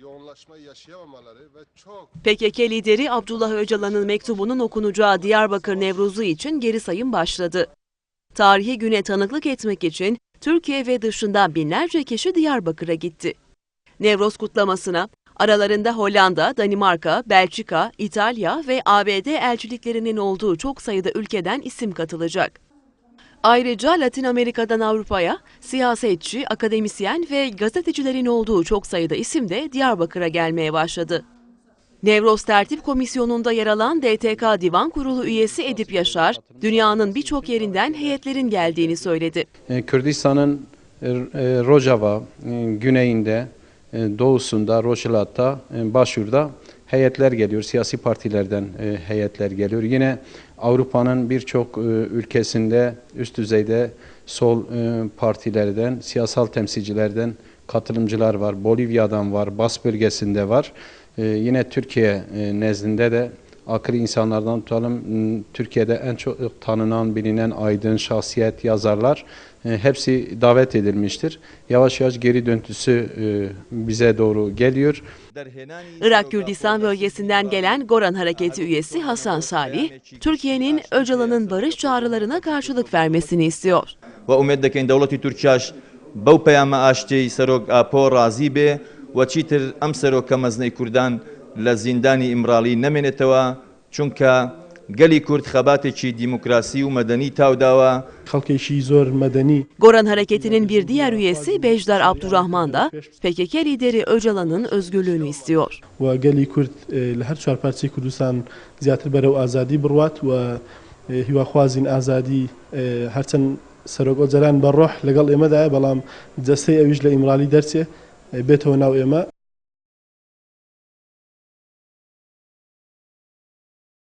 yoğunlaşmayı yaşayamamaları ve çok PKK lideri Abdullah Öcalan'ın mektubunun okunacağı Diyarbakır Nevruzu için geri sayım başladı. Tarihi güne tanıklık etmek için Türkiye ve dışından binlerce kişi Diyarbakır'a gitti. Nevroz kutlamasına aralarında Hollanda, Danimarka, Belçika, İtalya ve ABD elçiliklerinin olduğu çok sayıda ülkeden isim katılacak. Ayrıca Latin Amerika'dan Avrupa'ya siyasetçi, akademisyen ve gazetecilerin olduğu çok sayıda isim de Diyarbakır'a gelmeye başladı. Nevroz Tertip Komisyonu'nda yer alan DTK Divan Kurulu üyesi Edip Yaşar, dünyanın birçok yerinden heyetlerin geldiğini söyledi. E, Kürdistan'ın e, e, Rojava güneyinde, doğusunda, Roşilat'ta, Başur'da heyetler geliyor. Siyasi partilerden e, heyetler geliyor. Yine Avrupa'nın birçok e, ülkesinde üst düzeyde sol e, partilerden, siyasal temsilcilerden katılımcılar var. Bolivya'dan var, Bas bölgesinde var. E, Yine Türkiye e, nezdinde de akıllı insanlardan tutalım. Hmm, Türkiye'de en çok tanınan, bilinen aydın, şahsiyet, yazarlar e, hepsi davet edilmiştir. Yavaş yavaş geri döntüsü e, bize doğru geliyor. Irak Kürdistan bölgesinden gelen Goran Hareketi üyesi Hasan Salih, Türkiye'nin Öcalan'ın barış çağrılarına karşılık vermesini istiyor. Ve umed devleti Türkiye'ş bu peyama açtığı serok apor razı ve çitir am serok kamazne Kürdan لە زیندانی ئیمراڵی نەمێنێتەوە چونکە گەلی کورد خەباتێکی دیموکراسی و مەدەنی تاوداوە. خەڵکێکی زۆر مەدەنی. Goran Hareketi'nin bir diğer üyesi Bejdar Abdurrahman da PKK lideri Öcalan'ın özgürlüğünü istiyor. و گەلی کورد اه، لە هەر چوار پارچەی کوردستان زیاتر بەرەو ئازادی بڕوات و اه، هیواخوازین ئازادی اه، هەرچەند سەرۆک ئۆجەران بە ڕۆح لەگەڵ ئێمەدایە بەڵام جەستەی ئەویش لە ئیمرالی دەرچێ اه، بێتەوە ناو ئێمە.